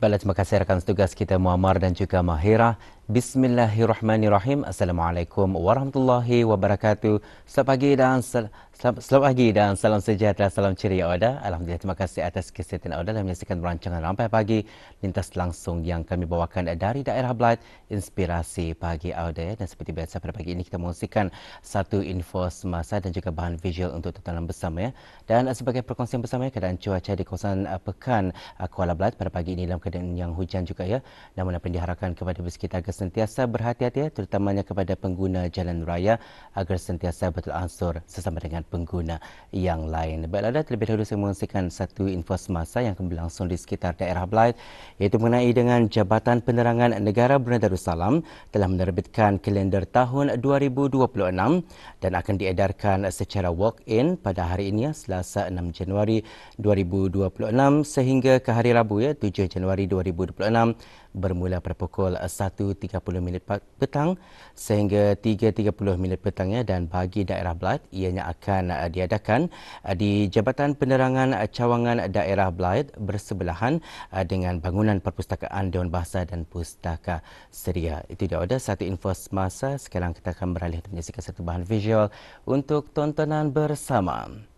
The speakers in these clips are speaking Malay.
Baiklah, terima kasih rakan setugas kita Muammar dan juga Mahira. Bismillahirrahmanirrahim. Assalamualaikum warahmatullahi wabarakatuh. Selamat pagi dan sel- selamat, selamat pagi dan salam sejahtera, salam ceria Oda. Alhamdulillah terima kasih atas kesihatan Oda dalam menyaksikan perancangan Rampai Pagi lintas langsung yang kami bawakan dari daerah Blight Inspirasi Pagi Oda. Dan seperti biasa pada pagi ini kita mengungsikan satu info semasa dan juga bahan visual untuk tontonan bersama ya. Dan sebagai perkongsian bersama ya, keadaan cuaca di kawasan uh, Pekan uh, Kuala Blight pada pagi ini dalam keadaan yang hujan juga ya. Namun apa yang diharapkan kepada bersekitar sentiasa berhati-hati ya, terutamanya kepada pengguna jalan raya agar sentiasa betul ansur sesama dengan pengguna yang lain. Baiklah, dah terlebih dahulu saya mengungsikan satu info semasa yang akan berlangsung di sekitar daerah Blight iaitu mengenai dengan Jabatan Penerangan Negara Brunei Darussalam telah menerbitkan kalender tahun 2026 dan akan diedarkan secara walk-in pada hari ini Selasa 6 Januari 2026 sehingga ke hari Rabu ya 7 Januari 2026 bermula pada pukul 1.30 minit petang sehingga 3.30 minit petang ya dan bagi daerah Blight ianya akan uh, diadakan uh, di Jabatan Penerangan Cawangan Daerah Blight bersebelahan uh, dengan bangunan perpustakaan Dewan Bahasa dan Pustaka Seria. Itu dia ada satu info semasa. Sekarang kita akan beralih untuk menyaksikan satu bahan visual untuk tontonan bersama.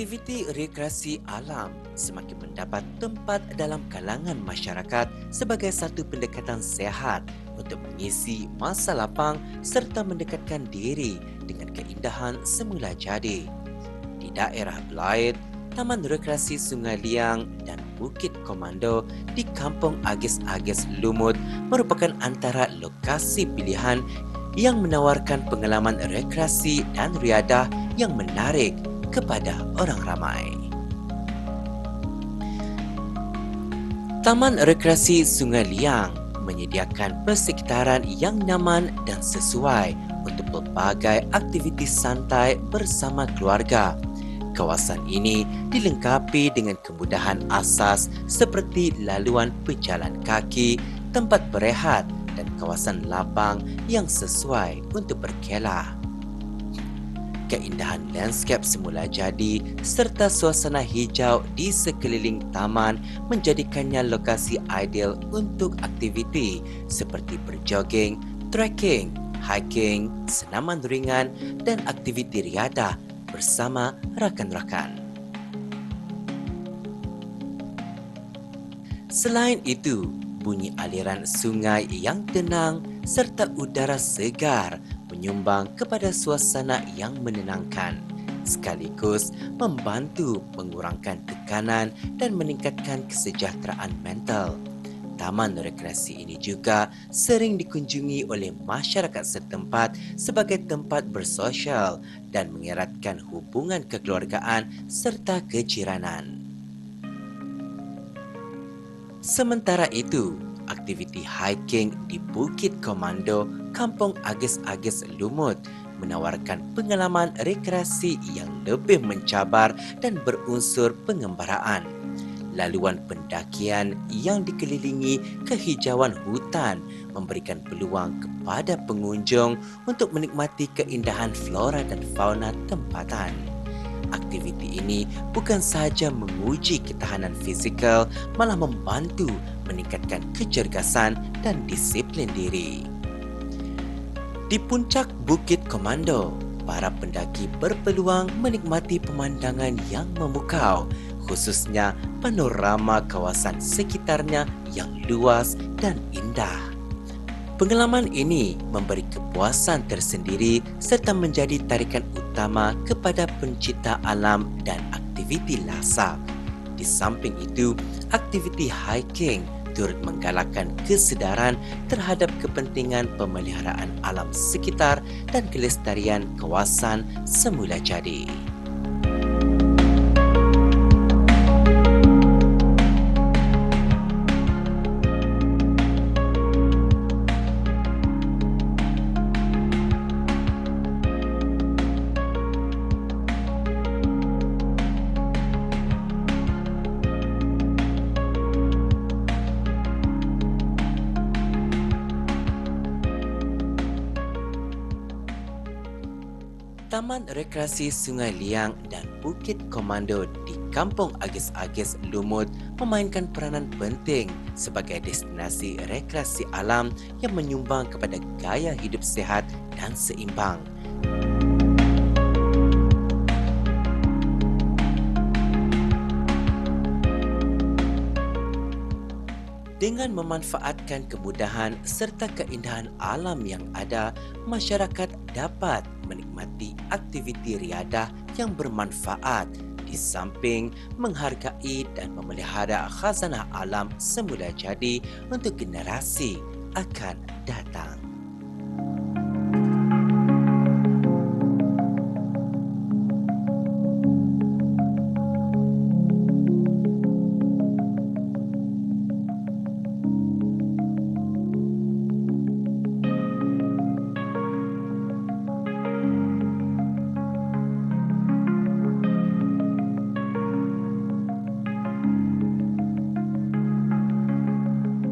Aktiviti rekreasi alam semakin mendapat tempat dalam kalangan masyarakat sebagai satu pendekatan sehat untuk mengisi masa lapang serta mendekatkan diri dengan keindahan semula jadi. Di daerah Blythe, Taman Rekreasi Sungai Liang dan Bukit Komando di Kampung Agis-Agis Lumut merupakan antara lokasi pilihan yang menawarkan pengalaman rekreasi dan riadah yang menarik kepada orang ramai. Taman Rekreasi Sungai Liang menyediakan persekitaran yang nyaman dan sesuai untuk pelbagai aktiviti santai bersama keluarga. Kawasan ini dilengkapi dengan kemudahan asas seperti laluan pejalan kaki, tempat berehat dan kawasan lapang yang sesuai untuk berkelah keindahan lanskap semula jadi serta suasana hijau di sekeliling taman menjadikannya lokasi ideal untuk aktiviti seperti berjoging, trekking, hiking, senaman ringan dan aktiviti riadah bersama rakan-rakan. Selain itu, bunyi aliran sungai yang tenang serta udara segar menyumbang kepada suasana yang menenangkan sekaligus membantu mengurangkan tekanan dan meningkatkan kesejahteraan mental. Taman rekreasi ini juga sering dikunjungi oleh masyarakat setempat sebagai tempat bersosial dan mengeratkan hubungan kekeluargaan serta kejiranan. Sementara itu, aktiviti hiking di Bukit Komando, Kampung Agis-Agis Lumut menawarkan pengalaman rekreasi yang lebih mencabar dan berunsur pengembaraan. Laluan pendakian yang dikelilingi kehijauan hutan memberikan peluang kepada pengunjung untuk menikmati keindahan flora dan fauna tempatan. Aktiviti ini bukan sahaja menguji ketahanan fizikal, malah membantu meningkatkan kecergasan dan disiplin diri. Di puncak Bukit Komando, para pendaki berpeluang menikmati pemandangan yang memukau, khususnya panorama kawasan sekitarnya yang luas dan indah. Pengalaman ini memberi kepuasan tersendiri serta menjadi tarikan utama kepada pencipta alam dan aktiviti lasak. Di samping itu, aktiviti hiking turut menggalakkan kesedaran terhadap kepentingan pemeliharaan alam sekitar dan kelestarian kawasan semula jadi. Taman Rekreasi Sungai Liang dan Bukit Komando di Kampung Agis-Agis Lumut memainkan peranan penting sebagai destinasi rekreasi alam yang menyumbang kepada gaya hidup sihat dan seimbang. Dengan memanfaatkan kemudahan serta keindahan alam yang ada, masyarakat dapat menikmati aktiviti riadah yang bermanfaat di samping menghargai dan memelihara khazanah alam semula jadi untuk generasi akan datang.